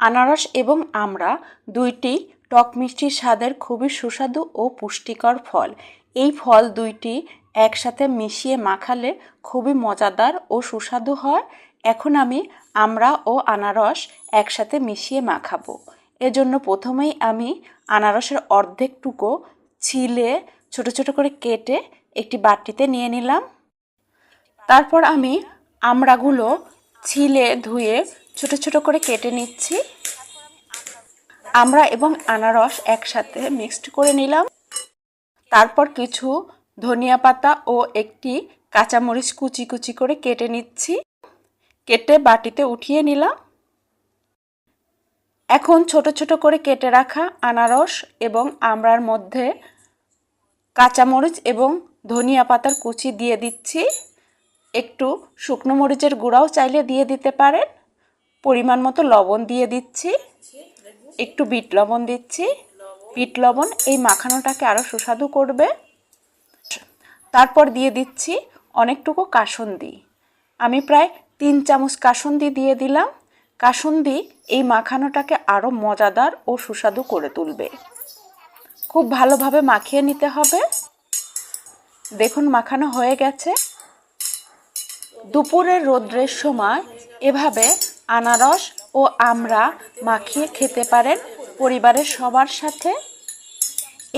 আনারস এবং আমরা দুইটি টক মিষ্টি স্বাদের খুবই সুস্বাদু ও পুষ্টিকর ফল। এই ফল দুইটি একসাথে মিশিয়ে মাখালে খুবই মজাদার ও সুস্বাদু হয়। এখন আমি আমরা ও আনারস একসাথে মিশিয়ে মাখাবো। এজন্য প্রথমেই আমি আনারসের অর্ধেক টুকো ছিলে ছোট ছোট করে কেটে একটি বাটিতে নিয়ে নিলাম। তারপর আমি আমড়াগুলো ছিলে ধুয়ে ছোট ছোট করে কেটে নিচ্ছি। আমরা এবং আনারস একসাথে মিক্সড করে নিলাম। তারপর কিছু ধনিয়া পাতা ও একটি কাঁচামরিচ কুচি কুচি করে কেটে নিচ্ছি। কেটে বাটিতে উঠিয়ে নিলাম। এখন ছোট ছোট করে কেটে রাখা আনারস এবং আমড়ার মধ্যে কাঁচামরিচ এবং ধনিয়া পাতার কুচি দিয়ে দিচ্ছি। একটু শুকনো মরিচের গুঁড়াও চাইলে দিয়ে দিতে পারেন। পরিমাণ মতো লবণ দিয়ে দিচ্ছি। একটু বিট লবণ দিচ্ছি। বিট লবণ এই মাখানোটাকে আরও সুস্বাদু করবে। তারপর দিয়ে দিচ্ছি অনেকটুকু কাসন্দি। আমি প্রায় তিন চামচ কাসন্দি দিয়ে দিলাম। কাসন্দি এই মাখানোটাকে আরও মজাদার ও সুস্বাদু করে তুলবে। খুব ভালোভাবে মাখিয়ে নিতে হবে। দেখুন, মাখানো হয়ে গেছে। দুপুরের রোদ্রের সময় এভাবে আনারস ও আমরা মাখিয়ে খেতে পারেন পরিবারের সবার সাথে।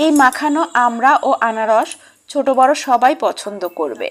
এই মাখানো আমরা ও আনারস ছোট বড় সবাই পছন্দ করবে।